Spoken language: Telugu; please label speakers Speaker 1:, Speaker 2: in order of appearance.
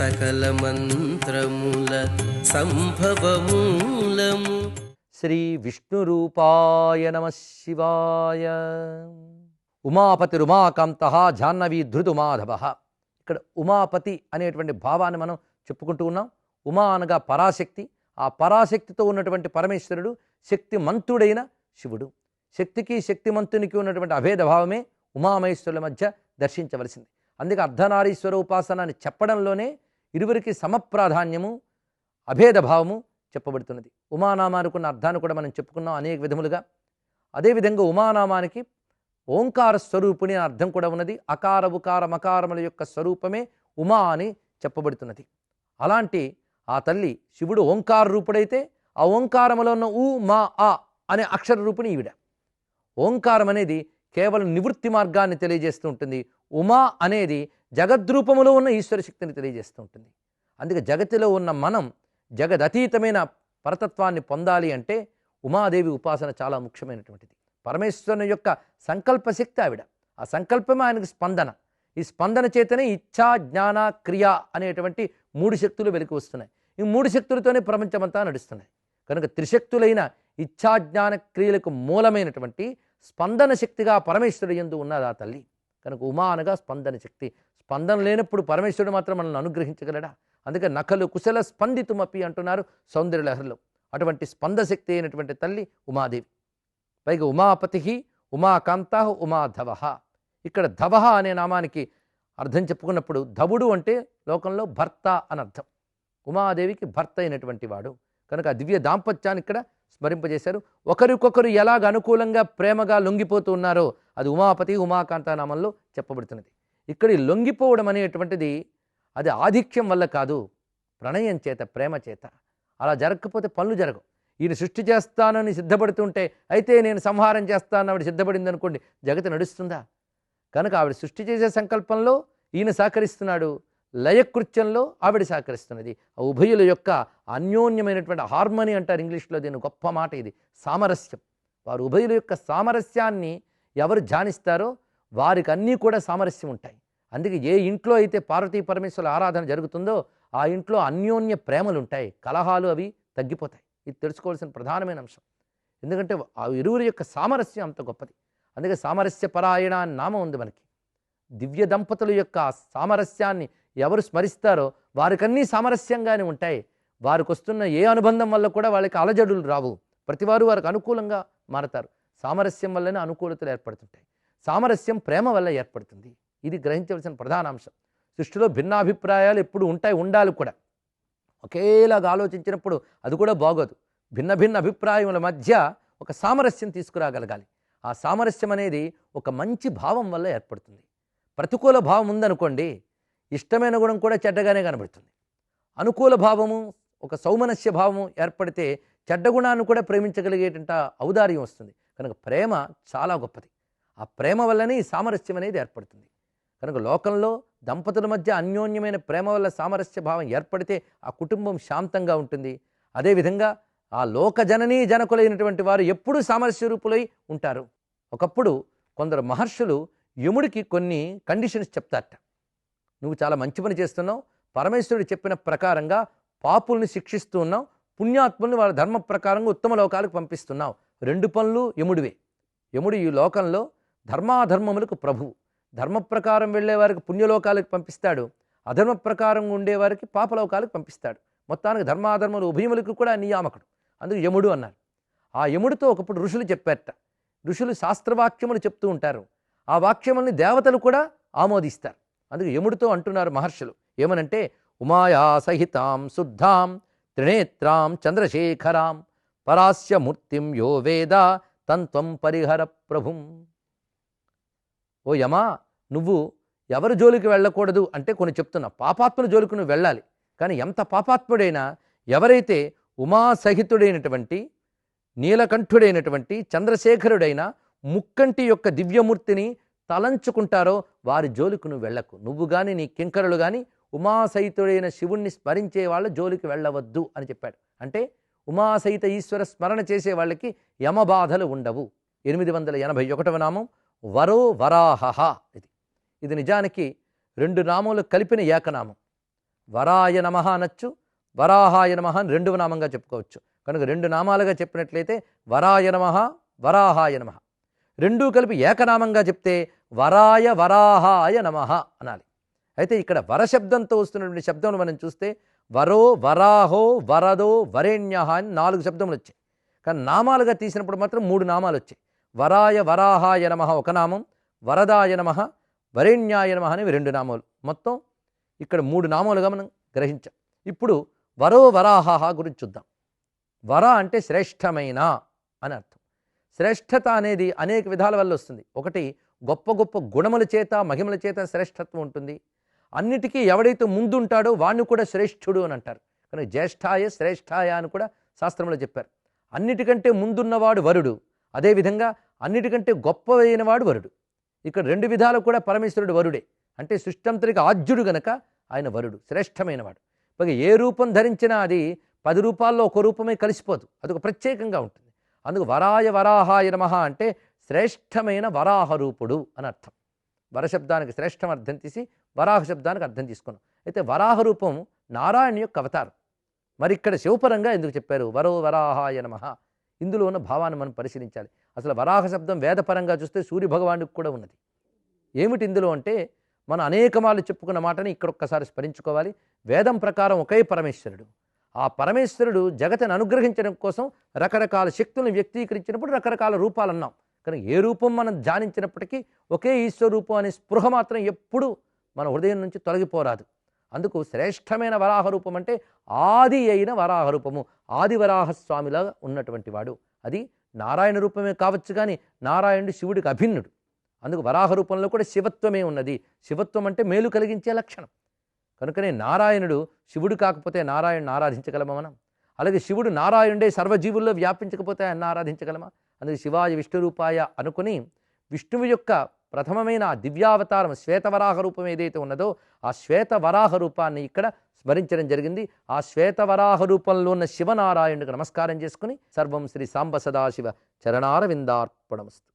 Speaker 1: సకల మంత్రముల సంభవమూలము.
Speaker 2: శ్రీ విష్ణురూపాయ నమ శివాయ. ఉమాపతి ఉమాకాంత జాహ్నవి ధృతుమాధవ. ఇక్కడ ఉమాపతి అనేటువంటి భావాన్ని మనం చెప్పుకుంటూ ఉన్నాం. ఉమా అనగా పరాశక్తి. ఆ పరాశక్తితో ఉన్నటువంటి పరమేశ్వరుడు శక్తిమంతుడైన శివుడు. శక్తికి శక్తిమంతునికి ఉన్నటువంటి అభేదభావమే ఉమామహేశ్వరుల మధ్య దర్శించవలసింది. అందుకే అర్ధనారీశ్వర ఉపాసన అని చెప్పడంలోనే ఇరువురికి సమప్రాధాన్యము అభేదభావము చెప్పబడుతున్నది. ఉమానామానికి ఉన్న అర్థాన్ని కూడా మనం చెప్పుకున్నాం అనేక విధములుగా. అదేవిధంగా ఉమానామానికి ఓంకార స్వరూపుని అర్థం కూడా ఉన్నది. అకార ఉకార మకారముల యొక్క స్వరూపమే ఉమా అని చెప్పబడుతున్నది. అలాంటి ఆ తల్లి శివుడు ఓంకార రూపుడైతే ఆ ఓంకారములో ఉన్న ఊ మా ఆ అనే అక్షర రూపిణి ఈవిడ. ఓంకారం అనేది కేవలం నివృత్తి మార్గాన్ని తెలియజేస్తూ ఉంటుంది. ఉమా అనేది జగద్రూపములో ఉన్న ఈశ్వర శక్తిని తెలియజేస్తూ ఉంటుంది. అందుకే జగతిలో ఉన్న మనం జగదతీతమైన పరతత్వాన్ని పొందాలి అంటే ఉమాదేవి ఉపాసన చాలా ముఖ్యమైనటువంటిది. పరమేశ్వరుని యొక్క సంకల్ప శక్తి ఆవిడ. ఆ సంకల్పమే ఆయనకు స్పందన. ఈ స్పందన చేతనే ఇచ్ఛా జ్ఞాన క్రియ అనేటువంటి మూడు శక్తులు వెలికి వస్తున్నాయి. ఈ మూడు శక్తులతోనే ప్రపంచమంతా నడుస్తున్నాయి. కనుక త్రిశక్తులైన ఇచ్ఛా జ్ఞాన క్రియలకు మూలమైనటువంటి స్పందన శక్తిగా పరమేశ్వరుడు ఎందు ఉన్నది ఆ తల్లి. కనుక ఉమా అనగా స్పందన శక్తి. స్పందన లేనప్పుడు పరమేశ్వరుడు మాత్రం మనల్ని అనుగ్రహించగలడా? అందుకే నకలు కుశల స్పందితుమపి అంటున్నారు సౌందర్యలహరిలో అటువంటి స్పందశక్తి అయినటువంటి తల్లి ఉమాదేవి. పైగా ఉమాపతి ఉమాకాంత ఉమాధవ. ఇక్కడ ధవ అనే నామానికి అర్థం చెప్పుకున్నప్పుడు ధవుడు అంటే లోకంలో భర్త అని అర్థం ఉమాదేవికి భర్త అయినటువంటి వాడు. కనుక దివ్య దాంపత్యాన్ని ఇక్కడ స్మరింపజేశారు. ఒకరికొకరు ఎలాగ అనుకూలంగా ప్రేమగా లొంగిపోతూ ఉన్నారో అది ఉమాపతి ఉమాకాంత నామంలో చెప్పబడుతున్నది. ఇక్కడ లొంగిపోవడం అనేటువంటిది అది ఆధిక్యం వల్ల కాదు ప్రణయం చేత ప్రేమ చేత. అలా జరగకపోతే పనులు జరగవు. ఈయన సృష్టి చేస్తానని సిద్ధపడుతుంటే అయితే నేను సంహారం చేస్తాను ఆవిడ సిద్ధపడింది అనుకోండి జగతి నడుస్తుందా? కనుక ఆవిడ సృష్టి చేసే సంకల్పంలో ఈయన సహకరిస్తున్నాడు. లయకృత్యంలో ఆవిడ సహకరిస్తున్నది. ఆ ఉభయుల యొక్క అన్యోన్యమైనటువంటి హార్మనీ అంటారు ఇంగ్లీష్లో దీని గొప్ప మాట ఇది సామరస్యం. వారు ఉభయుల యొక్క సామరస్యాన్ని ఎవరు ధ్యానిస్తారో వారికి అన్నీ కూడా సామరస్యం ఉంటాయి. అందుకే ఏ ఇంట్లో అయితే పార్వతీ పరమేశ్వరుల ఆరాధన జరుగుతుందో ఆ ఇంట్లో అన్యోన్య ప్రేమలు ఉంటాయి కలహాలు అవి తగ్గిపోతాయి. ఇది తెలుసుకోవాల్సిన ప్రధానమైన అంశం. ఎందుకంటే ఆ ఇరువురి యొక్క సామరస్యం అంత గొప్పది. అందుకే సామరస్య పరాయణ అని నామం ఉంది మనకి. దివ్య దంపతుల యొక్క సామరస్యాన్ని ఎవరు స్మరిస్తారో వారికన్నీ సామరస్యంగానే ఉంటాయి. వారికి వస్తున్న ఏ అనుబంధం వల్ల కూడా వాళ్ళకి అలజడులు రావు. ప్రతివారు వారికి అనుకూలంగా మారతారు. సామరస్యం వల్లనే అనుకూలతలు ఏర్పడుతుంటాయి. సామరస్యం ప్రేమ వల్ల ఏర్పడుతుంది. ఇది గ్రహించవలసిన ప్రధాన అంశం. సృష్టిలో భిన్నాభిప్రాయాలు ఎప్పుడు ఉంటాయి ఉండాలి కూడా. ఒకేలాగా ఆలోచించినప్పుడు అది కూడా బాగోదు. భిన్న భిన్న అభిప్రాయముల మధ్య ఒక సామరస్యం తీసుకురాగలగాలి. ఆ సామరస్యం అనేది ఒక మంచి భావం వల్ల ఏర్పడుతుంది. ప్రతికూల భావం ఉందనుకోండి ఇష్టమైన గుణం కూడా చెడ్డగానే కనబడుతుంది. అనుకూల భావము ఒక సౌమనస్య భావము ఏర్పడితే చెడ్డ గుణాన్ని కూడా ప్రేమించగలిగేటంత ఔదార్యం వస్తుంది. కనుక ప్రేమ చాలా గొప్పది. ఆ ప్రేమ వల్లనే ఈ సామరస్యం అనేది ఏర్పడుతుంది. కనుక లోకంలో దంపతుల మధ్య అన్యోన్యమైన ప్రేమ వల్ల సామరస్య భావం ఏర్పడితే ఆ కుటుంబం శాంతంగా ఉంటుంది. అదేవిధంగా ఆ లోక జననీ జనకులైనటువంటి వారు ఎప్పుడూ సామరస్య రూపులై ఉంటారు. ఒకప్పుడు కొందరు మహర్షులు యముడికి కొన్ని కండిషన్స్ చెప్తారట. నువ్వు చాలా మంచి పని చేస్తున్నావు. పరమేశ్వరుడు చెప్పిన ప్రకారంగా పాపుల్ని శిక్షిస్తూ ఉన్నావు. పుణ్యాత్ముల్ని వాళ్ళ ధర్మ ప్రకారంగా ఉత్తమ లోకాలకు పంపిస్తున్నావు. రెండు పనులు యముడివే. యముడు ఈ లోకంలో ధర్మాధర్మములకు ప్రభువు ధర్మ ప్రకారం వెళ్ళేవారికి పుణ్యలోకాలకు పంపిస్తాడు. అధర్మ ప్రకారం ఉండేవారికి పాపలోకాలకు పంపిస్తాడు. మొత్తానికి ధర్మాధర్మలు ఉభయములకు కూడా నియామకుడు. అందుకు యముడు అన్నారు. ఆ యముడితో ఒకప్పుడు ఋషులు చెప్పారట. ఋషులు శాస్త్రవాక్యములు చెప్తూ ఉంటారు. ఆ వాక్యముల్ని దేవతలు కూడా ఆమోదిస్తారు. అందుకు యముడితో అంటున్నారు మహర్షులు. ఏమనంటే ఉమాయా సహితాం శుద్ధాం త్రినేత్రాం చంద్రశేఖరాం పరాస్య మూర్తిం యో వేద తంత్వం పరిహర ప్రభుం. ఓ యమా నువ్వు ఎవరి జోలికి వెళ్ళకూడదు అంటే కొన్ని చెప్తున్నా. పాపాత్ముల జోలికి నువ్వు వెళ్ళాలి. కానీ ఎంత పాపాత్ముడైనా ఎవరైతే ఉమాసహితుడైనటువంటి నీలకంఠుడైనటువంటి చంద్రశేఖరుడైన ముక్కంటి యొక్క దివ్యమూర్తిని తలంచుకుంటారో వారి జోలికి నువ్వు వెళ్ళకు. నువ్వు కానీ నీ కింకరులు కానీ ఉమాసహితుడైన శివుణ్ణి స్మరించే వాళ్ళ జోలికి వెళ్ళవద్దు అని చెప్పాడు. అంటే ఉమాసహిత ఈశ్వర స్మరణ చేసే వాళ్ళకి యమబాధలు ఉండవు. ఎనిమిది వందల ఎనభై ఒకటవ నామం వరో వరాహ ఇది. ఇది నిజానికి రెండు నామములు కలిపిన ఏకనామం. వరాయ నమ అనొచ్చు వరాహాయ నమ అని రెండవ నామంగా చెప్పుకోవచ్చు. కనుక రెండు నామాలుగా చెప్పినట్లయితే వరాయ నమ వరాహాయ నమ. రెండూ కలిపి ఏకనామంగా చెప్తే వరాయ వరాహాయ నమ అనాలి. అయితే ఇక్కడ వరశబ్దంతో వస్తున్నటువంటి శబ్దం మనం చూస్తే వరో వరాహో వరదో వరేణ్య అని నాలుగు శబ్దములు వచ్చాయి. కానీ నామాలుగా తీసినప్పుడు మాత్రం మూడు నామాలు వచ్చాయి. వరాయ వరాహాయ నమ ఒక నామం వరదాయ నమ వరేణ్యాయ నమ అనేవి రెండు నామాలు. మొత్తం ఇక్కడ మూడు నామాలుగా మనం గ్రహించాం. ఇప్పుడు వరో వరాహ గురించి చూద్దాం. వర అంటే శ్రేష్టమైన అని అర్థం. శ్రేష్టత అనేది అనేక విధాల వల్ల వస్తుంది. ఒకటి గొప్ప గొప్ప గుణముల చేత మహిమల చేత శ్రేష్టత్వం ఉంటుంది. అన్నిటికీ ఎవడైతే ముందుంటాడో వాడిని కూడా శ్రేష్ఠుడు అని అంటారు. కానీ జ్యేష్ఠాయ శ్రేష్ఠాయ అని కూడా శాస్త్రంలో చెప్పారు. అన్నిటికంటే ముందున్నవాడు వరుడు. అదేవిధంగా అన్నిటికంటే గొప్పవైనవాడు వరుడు. ఇక్కడ రెండు విధాలు కూడా పరమేశ్వరుడు వరుడే. అంటే సృష్టంతరికి ఆద్యుడు గనక ఆయన వరుడు శ్రేష్టమైనవాడు. పైగా ఏ రూపం ధరించినా అది పది రూపాల్లో ఒక రూపమే కలిసిపోదు. అదొక ప్రత్యేకంగా ఉంటుంది. అందుకు వరాయ వరాహాయ నమః అంటే శ్రేష్టమైన వరాహ రూపుడు అని అర్థం. వరశబ్దానికి శ్రేష్టం అర్థం తీసి వరాహ శబ్దానికి అర్థం తీసుకున్నాం. అయితే వరాహ రూపం నారాయణ యొక్క అవతారం. మరి ఇక్కడ శివపరంగా ఎందుకు చెప్పారు? వరో వరాహాయ నమ. ఇందులో ఉన్న భావాన్ని మనం పరిశీలించాలి. అసలు వరాహ శబ్దం వేదపరంగా చూస్తే సూర్య భగవానుడికి కూడా ఉన్నది. ఏమిటి ఇందులో అంటే మనం అనేకమాలు చెప్పుకున్న మాటని ఇక్కడ ఒక్కసారి స్మరించుకోవాలి. వేదం ప్రకారం ఒకే పరమేశ్వరుడు. ఆ పరమేశ్వరుడు జగతను అనుగ్రహించడం కోసం రకరకాల శక్తులను వ్యక్తీకరించినప్పుడు రకరకాల రూపాలు అన్నాం. కానీ ఏ రూపం మనం ధ్యానించినప్పటికీ ఒకే ఈశ్వర రూపం అనే స్పృహ మాత్రం ఎప్పుడూ మన హృదయం నుంచి తొలగిపోరాదు. అందుకు శ్రేష్టమైన వరాహ రూపం అంటే ఆది అయిన వరాహ రూపము ఆది వరాహస్వామిలా ఉన్నటువంటి వాడు. అది నారాయణ రూపమే కావచ్చు కానీ నారాయణుడు శివుడికి అభిన్నుడు. అందుకు వరాహ రూపంలో కూడా శివత్వమే ఉన్నది. శివత్వం అంటే మేలు కలిగించే లక్షణం. కనుకనే నారాయణుడు శివుడు కాకపోతే నారాయణుని ఆరాధించగలమా మనం? అలాగే శివుడు నారాయణుడే సర్వజీవుల్లో వ్యాపించకపోతే ఆయన ఆరాధించగలమా? అందుకే శివాయ విష్ణురూపాయ అనుకుని విష్ణువు యొక్క ప్రథమమైన ఆ దివ్యావతారం శ్వేతవరాహ రూపం ఏదైతే ఉన్నదో ఆ శ్వేతవరాహ రూపాన్ని ఇక్కడ స్మరించడం జరిగింది. ఆ శ్వేతవరాహ రూపంలో ఉన్న శివనారాయణుడికి నమస్కారం చేసుకుని సర్వం శ్రీ సాంబ సదాశివ చరణారవిందార్పణమస్తు.